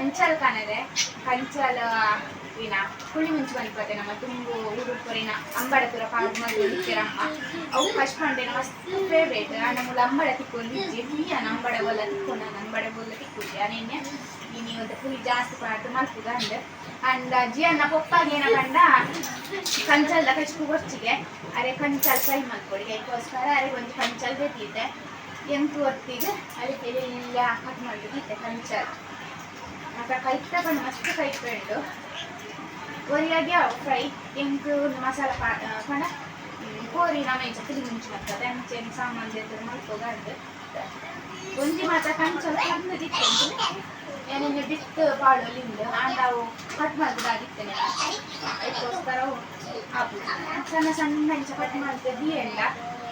ಕಂಚಲ್ ಕಾಣದೆ. ಕಂಚಲ್ ವಿನ ಹುಳಿ ಮುಂಚೆ ಬಂದ್ಪತ್ತೆ ನಮ್ಮ ತುಂಬು ಉಡುಪುರಿನ ಅಂಬಡ ತುರ ಪಾಡು ಮಾಡಿ ಇರ್ತೀರಮ್ಮ ಅವು ಫಸ್ಟ್ ಪಂಡೆನ ಮಸ್ತ್ ಫೇವ್ರೇಟ್ ನಮ್ಮಲ್ಲಿ ಅಂಬಡ ತಿಕ್ಕೊಂಡು ಇಜ್ಜಿ ಫ್ರೀಯನ ಅಂಬಡ ಬೋಲ ತಿಕ್ಕೊಂಡು ನಾನು ಅಂಬಡ ಬೋಲ ತಿಕ್ಕೊಂಡೆ ಅನೇನೆ ಇನಿ ಒಂದು ಫುಲ್ ಜಾಸ್ತಿ ಪಾಡು ಅಂದೆ. ಅಂಡ್ ಜಿ ಅನ್ನ ಪೊಪ್ಪಾಗಿ ಏನ ಕಂಡ ಕಂಚಲ್ದ ಕಚ್ಕು ಗೊಚ್ಚಿಗೆ ಅರೆ ಕಂಚಲ್ ಫ್ರೈ ಮಾಡ್ಕೊಡಿ. ಅದಕ್ಕೋಸ್ಕರ ಅರೆ ಒಂದು ಕಂಚಲ್ ಬೇಕಿದ್ದೆ ಎಂಟು ಹೊತ್ತಿಗೆ ಅದಕ್ಕೆ ಎಲ್ಲ ಕಟ್ ಮಾಡಿದ್ದೆ ಕಂಚಲ್. ಮತ್ತೆ ಕೈತ ಬಂದು ಮಸ್ತ್ ಕೈತ ಉಂಟು ಒರಿಯಾಗಿ ಫ್ರೈ ಎಂಟು ಮಸಾಲ ಪಾ ಪಂಡ ಕೋರಿ ನಮೇಜ ತಿಳಿ ಮುಂಚೆ ಬರ್ತದೆ ಅಂಚೆನ್ ಸಾಮಾನು ತೆಗೆದು ಮಲ್ಪೋಗಂಡು ಒಂಜಿ ಮಾತ್ರ ಕಂಚಲ್ ಕಂದು ದಿಕ್ಕಂಡು ಏನೇನು ಬಿತ್ತು ಪಾಡೋಲಿಂದು ಆಂಡವು ಕಟ್ ಮಾಡ್ದು ದಿತ್ತೇನೆ ಅದಕ್ಕೋಸ್ಕರ ಹಾಕು ಸಣ್ಣ ಸಣ್ಣ ಇಂಚ ಕಟ್ ಮಾಡ್ತದೆ ದಿಯಂಡ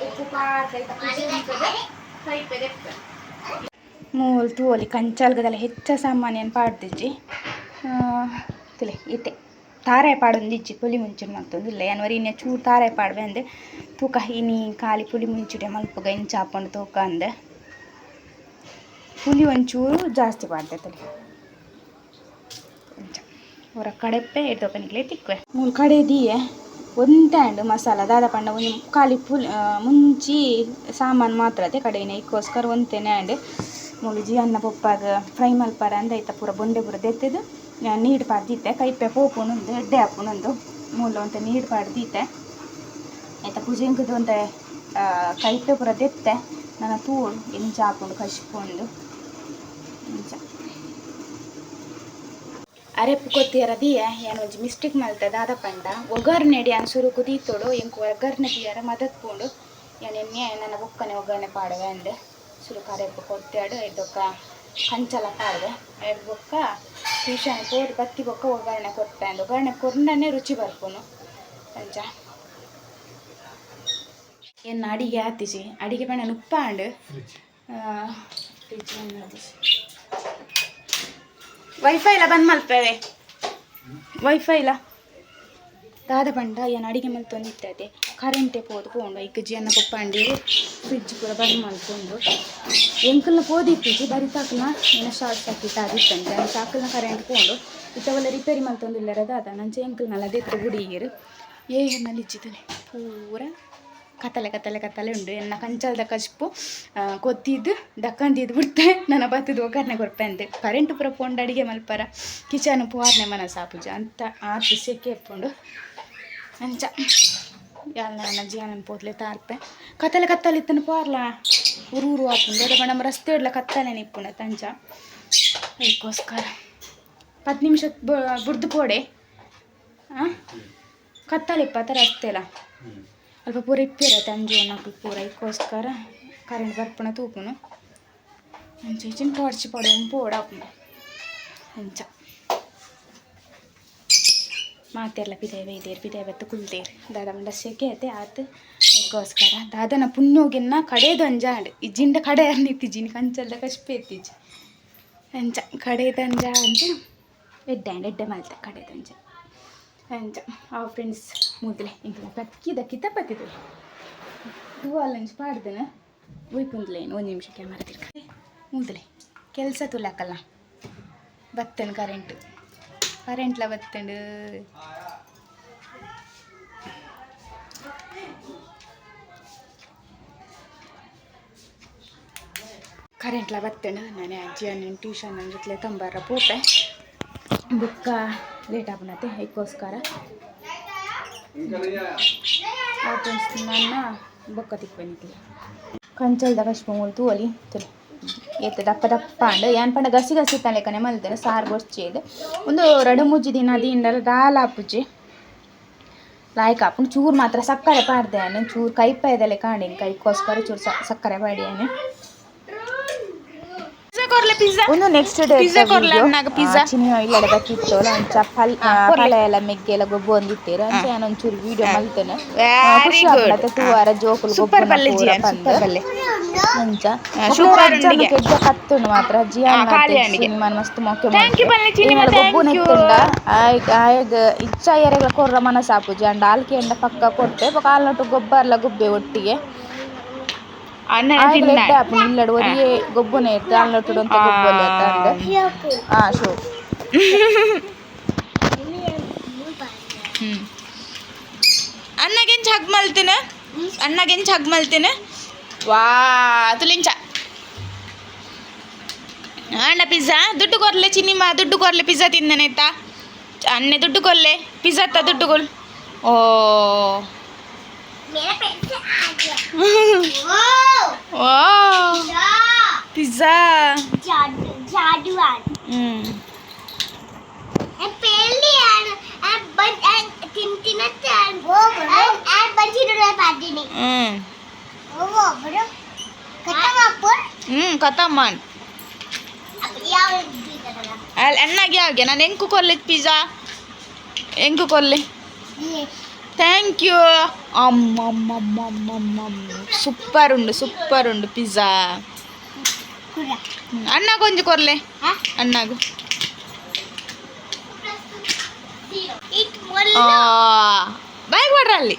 ಉಪ್ಪು ಪಾಡ್ದೈತ ಕುದಿರ್ತದೆ ಕೈಪೆ ಮೂಲ್ ತೂವೊಲಿ ಕಂಚಾಲ್ಗದಲ್ಲ ಹೆಚ್ಚ ಸಾಮಾನ್ಯನ್ ಪಾಡ್ದಿಜ್ಜಿ ತಿಳಿ, ಇತ್ತೆ. ತಾರೆ ಪಾಡೊಂದಿಜ್ಜಿ ಪುಲಿ ಮುಂಚಿನ ಮಲ್ತೊಂದಿಲ್ಲ ಯಾನ್ವರಿ ಇನ್ನೆ ಚೂರು ತಾರೆ ಪಾಡ್ವೆ ಅಂದೆ. ತೂಕ ಇನಿ ಖಾಲಿ ಪುಲಿ ಮುಂಚಿಡೆ ಮಲ್ಪುಗ ಇಂಚ ತೂಕ ಅಂದೆ. ಪುಲಿ ಒಂಚೂರು ಜಾಸ್ತಿ ಪಾಡ್ದೆ ತಲೆ ಇಂಚ ಹೊರ ಕಡೆಪ್ಪೆ ಎಡ್ದೊಪ್ಪನಿಗ್ಲೆ ತಿಕ್ವೆ ಮೂಲು ಕಡೆ ದಿಯೆ. ಒಂದ್ಯಾಂಡ್ ಮಸಾಲ, ದಾದ ಪಂಡ ಒಂಜಿ ಖಾಲಿ ಪುಲ್ ಮುಂಚಿ ಸಾಮಾನು ಮಾತ್ರ ಅದೇ ಕಡೆನೆ. ಇಕ್ಕೋಸ್ಕರ ಒಂದೇನೆ ಆಂಡ್ ಮುಳುಜಿ ಅನ್ನ ಪೊಪ್ಪಾಗ ಫ್ರೈ ಮಲ್ಪಾರ ಅಂದ ಐತ ಪೂರ ಬೊಂಡೆ ಪೂರ ದೆತ್ತದು. ನೀಡ್ ಪಾಡ್ದಿತ್ತೆ. ಕೈಪೆ ಪೋಪುನೊಂದು ಎಡ್ಡೆ ಹಾಪುನೊಂದು ಮೂಲು ಅಂತ ನೀಡ್ ಪಾಡ್ದಿತ್ತೆ. ಆಯ್ತಾ ಪೂಜೆಂಗದು ಆ, ಕೈಪೆ ಪೂರ ದೆತ್ತೆ. ನನ್ನ ತೂಳು ಇಂಚ ಹಾಕೊಂಡು ಕಶ್ಕೊಂಡು ಇಂಚ ಅರೆಪ್ಪು ಕೊತ್ತಿಯರ ದಿಯ ಏನು ಒಂಜಿ ಮಿಸ್ಟೇಕ್ ಮಲ್ತ ದಾದ ಪಂಡ. ಒಗ್ಗರ್ನೆಡಿ ಅನ್ ಅನ್ಸುರು ಕುದೀತೋಳು ಎಂಕು ಒಗ್ಗರ್ನೆ ದಿಯರ ಮದತ್ ಪೂಂಡು ಎಣ್ಣೆ ನನ್ನ ಬೊಕ್ಕನೆ ಒಗ್ಗರಣೆ ಪಾಡುವೆ ಅಂದೆ. ಸುರು ಕರೆಪ್ಪು ಕೊತ್ತಾಡು ಇದೊಕ್ಕ ಹಂಚಲ ಪಾಡುವೆ ಎರಡು ಬೊಕ್ಕ ಟ್ಯೂಷನ್ ಕೋರಿ ಬತ್ತಿ ಬೊಕ್ಕ ಒಗ್ಗರಣೆ ಕೊಟ್ಟೆ ಒಗ್ಗರಣೆ ಕೊರ್ನೇ ರುಚಿ ಬರ್ಪುನು. ಅಂಚ ಎನ್ನ ಅಡಿಗೆ ಆತಿಸಿ? ಅಡಿಗೆ ಪಣ ಉಪ್ಪಾಂಡು ವೈಫೈಲ ಬಂದ್ ಮಲ್ಪೇವೆ. ವೈಫೈಲ ದಾದ ಪಂಡ ಏನು ಅಡಿಗೆ ಮಲ್ತೊಂದಿತ್ತೈತೆ ಕರೆಂಟೇ ಪೋದು ಪೋಂಡು ಈಗ ಜಿಯನ್ನ ಪಪ್ಪಂಡಿ ಫ್ರಿಜ್ ಪೂರ ಬಂದ್ ಮಲ್ಕೊಂಡು ಎಂಕಲ್ನ ಪೋದಿತ್ತಿಜಿ ಬರಿ ತಾಕಲ್ನ ಏನೋ ಶಾರ್ಟ್ ಸರ್ಕ್ಯೂಟ್ ಆಗಿತ್ತಂತೆ. ಅಂತ ತಾಕಲ್ನ ಕರೆಂಟ್ ಪೋಂಡು ಇತ್ತವಲ್ಲ ರಿಪೇರಿ ಮಲ್ತೊಂದಿಲ್ಲರ ದಾದ ನಂಚ ಎಂಕಲ್ನಲ್ಲ ಗುಡಿ ಗುಡಿಗೀರು ಏ ಹೆಣ್ಣಲ್ಲಿ ಇಚ್ಚಿದ್ದಾನೆ. ಪೂರ ಕತ್ತಲೆ ಕತ್ತಲೆ ಕತ್ತಲೆ ಉಂಡು. ಎನ್ನ ಕಂಚಲ್ ಕಶ್ಪು ಆ, ಕೊತ್ತಿದ್ದು ದಕ್ಕಂದಿದ್ದು ಬಿಡ್ತೆ. ನನ್ನ ಬತ್ತದ ಒಗ್ಗರಣೆ ಕೊರ್ಪೆ ಅಂತೆ. ಕರೆಂಟ್ ಪೂರ ಪೋಂಡು ಅಡಿಗೆ ಮಲ್ಪರ. ಕಿಚನ್ ಪುವಾರ್ನೆ ಮನ ಸಾಪುಜ ಅಂತ ಆತು ಸೆಕೆ ಎಪ್ಪುಂಡು ಅಂಚ. ಯಾಲ ನನ್ನ ಜೀವನ ಪೋತ್ಲೆ ತಾರ್ಪೆ ಕತ್ತಲೆ ಕತ್ತಲೆ ಇತ್ತನ ಪಾರ್ಲ ಊರು ಊರು ಆಪುಂಡು ಅದ ನಮ್ಮ ರಸ್ತೆ ಇಡ್ಲ, ಕತ್ತಲೆ ನಿಪ್ಪುಂಡ ತಂಜ. ಅದಕ್ಕೋಸ್ಕರ ಹತ್ತು ನಿಮಿಷ ಬುಡ್ದು ಪೋಡೆ. ಹಾಂ ಕತ್ತಲೆ ತರ ರಸ್ತೆಲ ಅಲ್ಪ ಪೂರ ಇಪ್ಪಿರ ತಂಜೆ ನಾಲ್ಕು ಪೂರ. ಇದಕ್ಕೋಸ್ಕರ ಕರೆಂಟ್ ಬರ್ಪಣ ತೂಪುನು. ಅಂಚ ಇಚ್ಚಿನ ಟಾರ್ಚ್ ಪಡೋ ಪೋಡ ಅಂಚ. ಮಾತೆಲ್ಲ ಪಿದಾಯ ವೈದೇರು ಪಿದೆ ಬತ್ತು ಕುಲ್ದೇರು. ದಾದ ಮಂಡ ಸೆಕೆತೆ ಆತು ಅದಕ್ಕೋಸ್ಕರ. ದಾದನ ಪುಣ್ಣೋಗಿನ್ನ ಕಡೆದೊಂಜಾಂಡ್ ಇಜ್ಜಿಂಡ ಕಡೆ ನಿತ್ತಿಜ್ಜಿನಿ ಕಂಚಲ್ಲ ಕಷ್ಟ ಎತ್ತಿಜ್ಜಿ ಅಂಚ ಕಡೆದಂಜ ಅಂತ ಎಡ್ಡೆ ಎಡ್ಡೆ ಮಾಲ್ತ ಕಡೆದು ಅಂಜ ಅಂಚ ಆ ಫ್ರೆಂಡ್ಸ್ ಮುದ್ಲೆ. ಇಂಕಲ ಪಕ್ಕಿದ ಕಿತ ಪತ್ತಿದ್ದು ಟೂವಲ್ ಪಾಡ್ದನ. ಏನು, ಒಂದು ನಿಮಿಷ ಕ್ಯಾಮರಾ ಮುದ್ಲೆ, ಕೆಲಸ ತುಲಾಕಲ್ಲ. ಬತ್ತನು ಕರೆಂಟ್ ಕರೆಂಟ್ಲ ಬತ್ತಂಡು ಕರೆಂಟ್ಲ ಬತ್ತಂಡು ನಾನು ಅಜ್ಜಿ ಅಣ್ಣನ ಟ್ಯೂಷನ್ ಜೊತೆ ತಂಬಾರ ಪೋಪೆ ಬುಕ್ಕ ಲೇಟ್ ಆಗ್ಬಿಡತ್ತೆ ಅದಕ್ಕೋಸ್ಕರ ಆ ಫ್ರೆಂಡ್ಸ್ ನನ್ನ ಬೊಕ್ಕ ತಿಕ್ಬಂದಿದ್ದೆ ಕಂಚಲ್ದ ಕಶ್ಮ ಮೂಲ್ತು ಒಲಿ ತುಲಿ ಏತ ದಪ್ಪ ದಪ್ಪ ಅಂಡ್ ಏನ್ ಪಂಡ ಗಸಿ ಗಸಿ ತಲೆಕನೆ ಮಲ್ತೇನೆ, ಸಾರು ಗೊರ್ಚೇದು ಒಂದು ರಡ ಮುಜ್ಜಿ ದಿನ ದಿಂಡಲ ದಾಲ್ ಆಪುಜಿ ಲಾಯ್ಕ ಚೂರು ಮಾತ್ರ ಸಕ್ಕರೆ ಪಾಡ್ದೆ ಚೂರು ಕೈ ಕೈಪಾಯದಲ್ಲೇ ಕಾಣಿ ಕೈಕೋಸ್ಕರ ಚೂರು ಸಕ್ಕರೆ ಪಾಡಿಯಾನೆ. ಒಂದು ನೆಕ್ಸ್ಟ್ ಡೇ ಚಿನಿ ಇಲ್ಲಡ ಬತ್ತಿತ್ತು ಅಂಚ ಪಲ್ ಪಲ ಎಲ್ಲ ಮೆಗ್ಗೆ ಎಲ್ಲ ಗೊಬ್ಬು ಒಂದಿತ್ತೇರು ಅಂಚ ನಾನು ಒಂಚೂರು ವಿಡಿಯೋ ಮಲ್ತೇನೆ ಖುಷಿ ಆಗ್ಬಿಡತ್ತೆ. ಟೂ ವಾರ ಜೋಕುಲು ಸೂಪರ್ ಬಲ್ಲೆ ಅಂಚ. ಸೂಪರ್ ಕೆಡ್ಡ ಕತ್ತುಂಡು ಮಾತ್ರ. ಜಿಯಾನ್ ಸಿನಿಮಾನ್ ಮಸ್ತ್ ಮೊಕ್ಕೆ ಗೊಬ್ಬು ನೆತ್ತುಂಡ ಆಯ್ಗ ಆಯ್ಗ ಇಚ್ಚ ಎರೆಗಳ ಕೊರ್ರ ಮನಸಾಪುಜಿ ಅಂಡ ಆಲ್ಕೆ ಎಂಡ ಪಕ್ಕ ಕೊಟ್ಟೆ ಕಾಲ್ನೊಟ್ಟು ಗೊಬ್ಬರ್ಲ ಗುಬ್ಬೆ ಒಟ್ಟಿಗೆ. ಆಯ್ತು ಆಪು ಇಲ್ಲಡು ಒರಿಯೇ ಗೊಬ್ಬುನೆ ಇತ್ತು ಅಲ್ಲೊಟ್ಟು ಅಂತ ಗೊಬ್ಬಲ್ಲಿ ಹಾ ಶೋ. ಅಣ್ಣಗೆಂಚ ಹಗ್ ಮಲ್ತಿನ? ಅಣ್ಣಗೆಂಚ ಹಗ್ ಮಲ್ತಿನ? ವಾ ತುಲಿಂಚ. ಅಣ್ಣ ಪಿಜ್ಜಾ? ದುಡ್ಡು ಕೊರ್ಲೆ ಚಿನ್ನಿಮ್ಮ ದುಡ್ಡು ಕೊರ್ಲೆ ಪಿಜ್ಜಾ ತಿಂದನಾಯ್ತಾ ಅನ್ನೆ ದುಡ್ಡು ಕೊರ್ಲೆ ಪಿಜ್ಜಾ ತ ದುಡ್ಡು ಕೊಲ್ ಓ. ಓ pizza jaduan hmm en peli en en ban en tintin en en en banci dulu padi nih hmm oh bro kata apa hmm ಕತಮ್ಮನ್ apa ya di kata ಅಲ್ಲಿ ಅಣ್ಣಗೆ ಯಾವ್ಗೆ ನಾನು ಹೆಂಕು ಕೊರ್ಲೆ ಪಿಜ್ಜಾ ಹೆಂಕು ಕೊರ್ಲೆ iya ಥ್ಯಾಂಕ್ ಯು ಅಮ್ಮಮ್ಮಮ್ಮಮ್ಮಮ್ಮ super ಉಂಡು super ಉಂಡು pizza kurang ಅಣ್ಣ ಕೊಂಚ ಕೊರ್ಲೆ hah ಅಣ್ಣಗು itu mulai bag ಮಾಡ್ರ ಅಲ್ಲಿ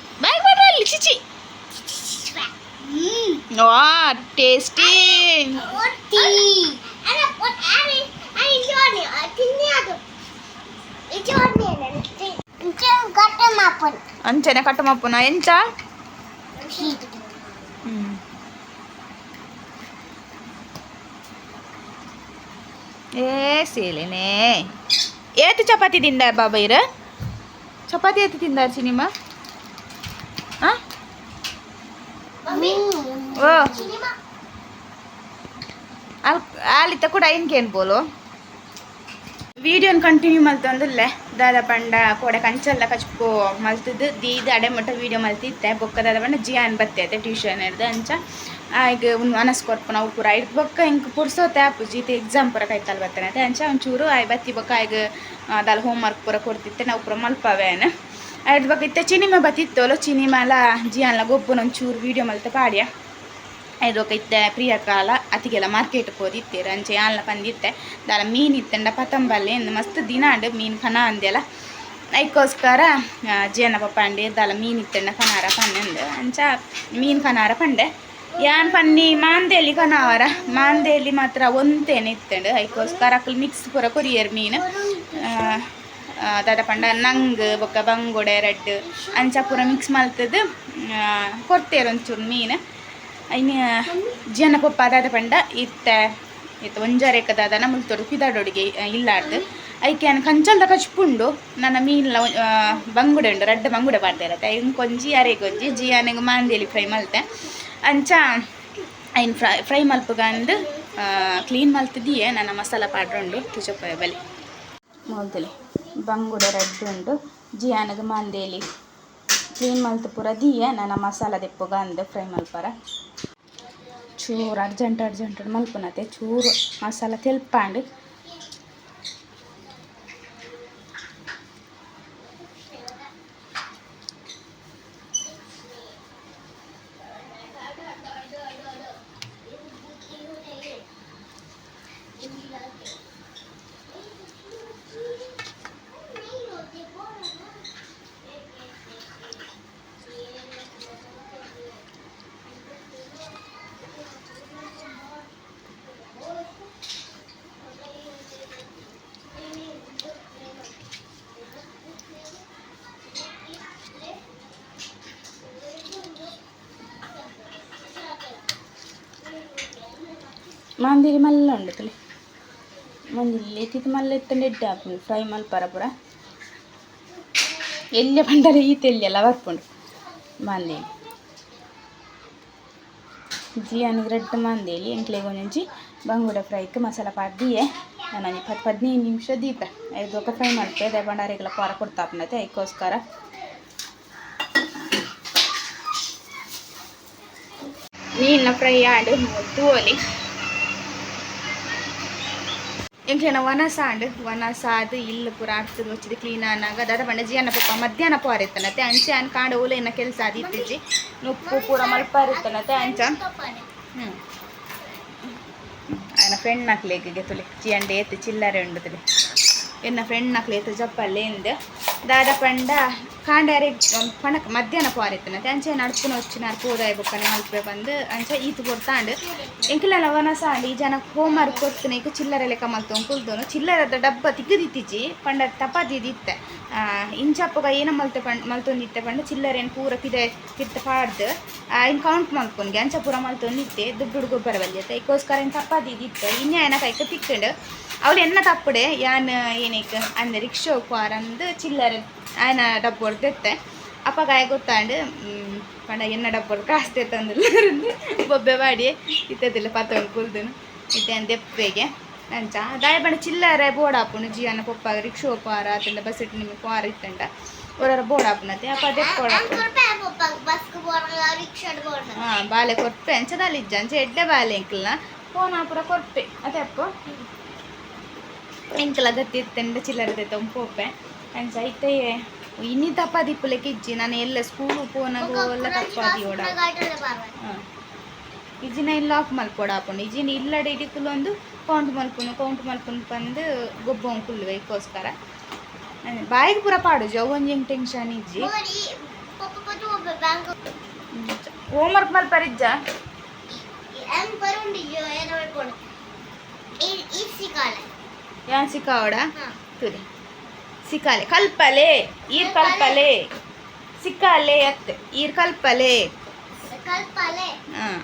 ಬ್ಯಾಗ್ ಮಾಡ್ರ ಅಲ್ಲಿ ಚಿಚಿ hmm ವಾ tasty roti ada pot ari ari joni ini ada itu ada itu kata mapan ಅಂಚನೆ ಕಟ್ಟಮಪ್ಪನ ಎಂಚ itu ಹ್ಮ್ ಏ ಸೇಲೆನೆ ಏತು ಚಪಾತಿ ತಿಂದಾರ ಬಾಬೈರ ಚಪಾತಿ ಏತು ತಿಂದಾರ ಸಿನಿಮಾ ಆ mami ಓ ini mah ಅಲ್ಲಿ ಅಲ್ಲಿತ್ತ ಕೂಡ ಏನ್ಕೇನು ಬೋಲು ವಿಡಿಯೋನ ಕಂಟಿನ್ಯೂ ಮಲ್ತೊಂದಿಲ್ಲೆ ದಾದ ಪಂಡ ಕೋಡೆ ಕಂಚಲ್ಲ ಕಚ್ಪು ಮಲ್ತಿದ್ದು, ದೀದ ಅಡೆ ಮಟ್ಟ ವಿಡಿಯೋ ಮಲ್ತಿತ್ತೆ. ಬೊಕ್ಕ ದಾದ ಪಂಡ ಜಿಯಾನ್ ಬತ್ತೈತೆ ಟ್ಯೂಷನ್ ಹಿಡ್ದು ಅಂಚ. ಈಗ ಒಂದು ಅನಸ್ ಕೊರ್ಪು ನಾವು ಪೂರ. ಐದು ಬೊಕ್ಕ ಹಿಂಗೆ ಪುರ್ಸೋತೆ ಆಪು ಜೀತೆ ಎಕ್ಸಾಮ್ ಪೂರ ಕೈತಲ್ ಬತ್ತಾನೆ ಅಂಚ ಒಂಚೂರು, ಆಯ್ ಬತ್ತಿ ಬೊಕ್ಕ ಈಗ ಅದಲ್ಲಿ ಹೋಮ್ ವರ್ಕ್ ಪೂರ ಕೊಡ್ತಿತ್ತೆ. ನಾವು ಪೂರ ಮಲ್ಪವೇನು. ಐದು ಬೊಕ್ಕ ಇತ್ತೆ ಚಿನಿಮೆ ಬತ್ತಿತ್ತೋಲು ಚಿನಿಮೆಲ ಜಿಯಾನ್ಲ ಗೊಬ್ಬನ ಒಂಚೂರು ವಿಡಿಯೋ ಮಲ್ತ ಪಾಡ್ಯ. ಐದೊಕ ಇತ್ತೆ ಪ್ರಿಯಕಾಲ. ಅತಿಗೆಲ್ಲ ಮಾರ್ಕೆಟ್ ಹೋದಿತ್ತೆ ರಂಜೆ ಯಾನ್ಲ ಬಂದಿತ್ತೆ ದಾಲ ಮೀನು ಇತ್ತಂಡ ಪತಂಬಲ್ಲಿ ಮಸ್ತ್ ದಿನ ಅಂಡು ಮೀನು ಖನ ಅಂದೆಲ್ಲ ಐಕೋಸ್ಕರ ಜೇನ ಪಪ್ಪಂಡೆ ದಾಲ ಮೀನು ಇತ್ತಂಡ ಕನಾರ ಪನ್ನಂದು ಅಂಚ ಮೀನು ಕನಾರ ಪಂಡೆ. ಯಾನ್ ಪನ್ನಿ, ಮಾಂದೇಲಿ ಕನಾವರ ಮಾಂದೇಲಿ ಮಾತ್ರ ಒಂದೇನೆ ಇತ್ತಂಡು. ಐಕೋಸ್ಕರ ಅಕ್ಕಲ್ ಮಿಕ್ಸ್ ಪೂರ ಕೊರಿಯರ್ ಮೀನು. ದಾದ ಪಂಡ ನಂಗ್, ಬೊಕ್ಕ ಬಂಗುಡೆ ರೆಡ್ ಅಂಚ ಪೂರ ಮಿಕ್ಸ್ ಮಲ್ತದ್ದು ಕೊಡ್ತೇರು ಒಂಚೂರು ಮೀನು. ಐನ ಜನಪ ಪಪ್ಪ ಪಂಡ ಇತ್ತ ಇತ್ತ ಒಂಜಾರೆಕ ದಾದನ ತೋಡು ಪಿದಾಡೋಡಿಗೆ ಇಲ್ಲಾರ್ದು. ಐಕೆ ನಾನು ಕಂಚಲ್ದ ಕಚ್ಪುಂಡು, ನನ್ನ ಮೀನ್ಲ ಬಂಗುಡೆ ಉಂಡು, ರಡ್ಡ ಬಂಗುಡೆ ಇರತ್ತೆ. ಐನ್ ಕೊಂಜಿ ಅರೆ ಕೊಂಜಿ ಜಿಯಾನೆಗೆ ಮಾಂದೇಲಿ ಫ್ರೈ ಮಲ್ತೆ. ಅಂಚ, ಐನ್ ಫ್ರೈ ಫ್ರೈ ಮಲ್ಪಗಂಡು ಕ್ಲೀನ್ ಮಲ್ತಿದೀಯ ನನ್ನ ಮಸಾಲ ಪಾಡ್ರುಂಡು ತುಚಪ್ಪ ಬಲಿ. ಮೊದಲೇ ಬಂಗುಡೆ, ರಡ್ಡು ಉಂಡು, ಜಿಯಾನಗ ಮಾಂದೇಲಿ ಕ್ಲೀನ್ ಮಲ್ತು ಪೂರ ದಿಯೆ? ನನ್ನ ಮಸಾಲ ದಿಪ್ಪುಗ ಅಂದು ಫ್ರೈ ಮಲ್ಪರ? ಚೂರು ಅರ್ಜೆಂಟ್ ಅರ್ಜೆಂಟ್ ಮಲ್ಪನತೆ ಚೂರು ಮಸಾಲ ತೆಲ್ಪಾಂಡು. ಮಾಂದಿರಿ ಮಲ್ಲ ಉಂಡು ತಲೆ ಮಂದಿಲ್ಲಿ ತಿತ್ತು ಮಲ್ಲ ಇತ್ತಂಡು ಎಡ್ಡೆ ಹಾಕೊಂಡು ಫ್ರೈ ಮಲ್ಪರ ಪೂರ ಎಲ್ಲಿ ಬಂದರೆ ಈತ ಎಲ್ಲಿ ಎಲ್ಲ ಬರ್ಪುಂಡು ಮಾಂದೇಲಿ ಜಿಯಾನಿಗೆ ರೆಡ್ ಮಾಂದೇಲಿ ಎಂಕ್ಲೆಗೆ ಒಂಜಿ ಬಂಗುಡೆ ಫ್ರೈಕ್ ಮಸಾಲ ಪಾಡ್ದಿಯೆ ನಾನು ಇಪ್ಪತ್ತು ಹದಿನೈದು ನಿಮಿಷ ದೀಪ ಐದು ಒಕ್ಕ ಫ್ರೈ ಮಾಡ್ತೆ ಅದೇ ಬಂಡಾರಿಗೆಲ್ಲ ಪಾರ ಕೊಡ್ತಾಪನತೆ ಅದಕ್ಕೋಸ್ಕರ ಮೀನಿನ ಫ್ರೈ ಆಡು ತೂವಲಿ ಎಂಕ್ಲೆನ ವನಸ ಆಂಡ್ ವನಸ ಅದು ಇಲ್ಲ ಪೂರ ಆಗ್ತದೆ ವಚ್ಚಿದ ಕ್ಲೀನ್ ಆನಾಗ ದಾದ ಪಂಡ ಜಿಯನ್ನ ಪಪ್ಪ ಮಧ್ಯಾಹ್ನ ಪಾರ ಇತ್ತನತೆ ಅಂಚೆ ಅನ್ ಕಾಂಡ ಓಲೇನ ಕೆಲಸ ಆದಿತ್ತಿಜ್ಜಿ ನುಪ್ಪು ಪೂರ ಮಲ್ಪಾರ ಇತ್ತನತೆ ಅಂಚ ಹ್ಞೂ ఆయన ఫ్రెండ్ నాకు లేక తొలి చియండి ఎత్తి చిల్లర ఉండదు ఎన్న ఫ్రెండ్ నాకు లేదు చెప్పలేంది దాదాపండ ಕಾಂಡಾರೆ ಪಣಕ್ ಮಧ್ಯಾಹ್ನ ಪಾರಿತ್ತನ ಅಂಚೆ ನಡ್ಕೊಂಡು వచ్చినారు ಪೂದಾಯ ಬುಕ್ಕನೆ ಮಲ್ಪೆ ಬಂದು ಅಂಚೆ ಈತು ಕೊಡ್ತಾಂಡು ಎಂಕಲೆಲ್ಲ ವನಸ ಈ ಜನ ಹೋಮ್ ವರ್ಕ್ ಕೊಡ್ತೀನಿ ಈಗ ಚಿಲ್ಲರೆ ಲೆಕ್ಕ ಮಲ್ತೊಂದು ಕುಲ್ದೋನು ಚಿಲ್ಲರದ ಡಬ್ಬ ತಿಕ್ಕದಿತ್ತಿಜಿ ಪಂಡ ತಪದಿದಿತ್ತೆ ಇಂಚಪ್ಪಗ ಏನ ಮಲ್ತೆ ಪಂಡ್ ಮಲ್ತೊಂದಿತ್ತೆ ಪಂಡ ಚಿಲ್ಲರೆ ಏನು ಪೂರ ಕಿದೆ ಕಿತ್ತ ಪಾಡ್ದು ಇನ್ನು ಕೌಂಟ್ ಮಲ್ಕೊಂಡ್ಗೆ ಅಂಚ ಪೂರ ಮಲ್ತೊಂದಿತ್ತೆ ದುಡ್ಡು ಗೊಬ್ಬರ ಬಲ್ಯತ್ತೆ ಈಗೋಸ್ಕರ ಏನು ತಪ್ಪದಿದಿತ್ತು ಇನ್ನೇ ಏನ ಕೈಕ ತಿಕ್ಕೊಂಡು ಅವಳು ಎನ್ನ ತಪ್ಪಡೆ ಯಾನ್ ಏನಕ್ಕೆ ಅಂದ ರಿಕ್ಷಾ ಅಂದು ಚಿಲ್ಲರೆ ఆయన డబ్బు కొడుతే ಅಪ್ಪ గుర్తాండి పండ ಪಂಡ డబ్బు కొడుకు కాస్తే ತಂದಿಲ್ಲ. ಬೊಬ್ಬೆ ಮಾಡಿ ಇತ್ತದಿಲ್ಲ ಪತ್ತೊಂದು ಕುಲ್ದನು. ಇತ್ತೆ ಅಂತ ಎಪ್ಪೇಗೆ ಅಂಚ ದಾಳಿ ಬಣ್ಣ ಚಿಲ್ಲರೆ ಬೋಡಾಪುನು ಜೀವನ ಪೊಪ್ಪಾಗ ರಿಕ್ಷ ಪಾರ ಅತ್ತಿಂದ ಬಸ್ ಇಟ್ಟು ನಿಮಗೆ ಪಾರ ಇತ್ತಂಟ ಅವರ ಬೋಡಾಪುನತ್ತೆ ಅಪ್ಪ ಅದೇ ಹಾ ಬಾಲೆ ಕೊರ್ಪೆ ಅಂಚದಲ್ಲಿ ಇಜ್ಜ ಅಂಚ ಎಡ್ಡೆ ಬಾಲೆ ಇಂಕಲ್ನ ಪೋನಾಪುರ ಕೊರ್ಪೆ ಅದೇ ಅಪ್ಪು. ಇಂಕಲ ಗತ್ತಿ ಇತ್ತಂಡ ಚಿಲ್ಲರೆ ತೆತ್ತೊಂದು ಪೊಪ್ಪೆ ಐತೆ ಇನ್ನಿ ತಪ್ಪಾದಿ ಇಜ್ಜಿ. ನಾನು ಎಲ್ಲ ಸ್ಕೂಲ್ ಪೋನಾಗು ಎಲ್ಲ ತಪ್ಪಾದಿ ಓಡ. ಇಜಿನ ಇಲ್ಲ ಆಫ್ ಮಲ್ಕೊಡ ಹಾಕೊಂಡು ಇಜಿನ ಇಲ್ಲಡೆ ಇಡಿಕುಲು ಒಂದು ಕೌಂಟ್ ಮಲ್ಕೊಂಡು ಕೌಂಟ್ ಮಲ್ಕೊಂಡು ಬಂದು ಗೊಬ್ಬ ಕುಲ್ವೆ ಇದಕ್ಕೋಸ್ಕರ ಬಾಯಿಗೆ ಪೂರ ಪಾಡು ಜೋ ಒಂಜಿ ಟೆನ್ಷನ್ ಇಜ್ಜಿ. ಹೋಮ್ ವರ್ಕ್ ಹೋಮ್ವರ್ಕ್ ಮಲ್ಪರಿಜ್ಜ ಹೆಂಗ್ ಬರುಂಡಿ ಯಾನ್ ಸಿಕ್ಕಾವಡ? ಹಾ. ತುರಿ. ಸಿಕ್ಕಾಲೆ. ಕಲ್ಪಲೆ ಈರ್ ಕಲ್ಪಲೆ ಸಿಕ್ಕಾಲೆ ಅತ್ತೆ. ಈರ್ ಕಲ್ಪಲೆ. ಕಲ್ಪಲೆ ಹಾಂ.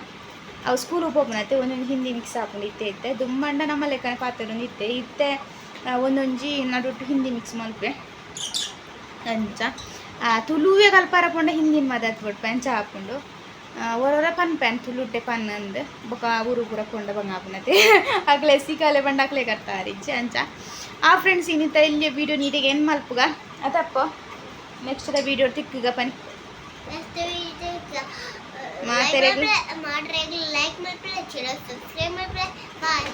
ಅವು ಸ್ಕೂಲ್ ಹೋಗ್ನತ್ತೆ ಒಂದೊಂದು ಹಿಂದಿ ಮಿಕ್ಸ್ ಹಾಕೊಂಡು ಇತ್ತೆ ಇತ್ತೆ. ದುಮ್ಮಂಡ ನಮ್ಮ ಲೆಕ್ಕನ ಪಾತ್ರ ಇತ್ತೆ. ಇತ್ತೆ ಒಂದೊಂಜಿ ನಡುಟ್ಟು ಹಿಂದಿ ಮಿಕ್ಸ್ ಮಲ್ಪೆ ಅಂಚ ಆ, ತುಳುವೆ ಕಲ್ಪಾರ ಪಂಡ ಹಿಂದಿನ ಮದತ್ ಬಿಟ್ಟು ಪಂಚ ಹಾಕೊಂಡು ಒರೊರ ಪನ್ ಪ್ಯಾನ್ ತುಲುಟ್ಟೆ ಪನ್ ಅಂದ್ ಬೊಕ ಊರು ಪೂರ ಕೊಂಡ ಬಂಗ ಆಪುನತೆ ಅಕ್ಲೆ ಸಿಕಾಲೆ ಬಂಡ ಅಕ್ಲೆ ಕಟ್ಟಾರಿಜ್ಜೆ ಅಂಚ ಆ ಫ್ರೆಂಡ್ಸ್ ಇನ್ನಿತ ಇಲ್ಲಿ ವೀಡಿಯೋ ನೀರಿಗೆ ಏನು ಮಲ್ಪುಗ ಅದಪ್ಪ ನೆಕ್ಸ್ಟ್ ವಿಡಿಯೋ ತಿಕ್ಕಗ ಪನ್ ಮಾಡ್ರೆ ಲೈಕ್ ಮಾಡ್ರೆ ಸಬ್ಸ್ಕ್ರೈಬ್ ಮಾಡ್ರೆ ಬಾಯ್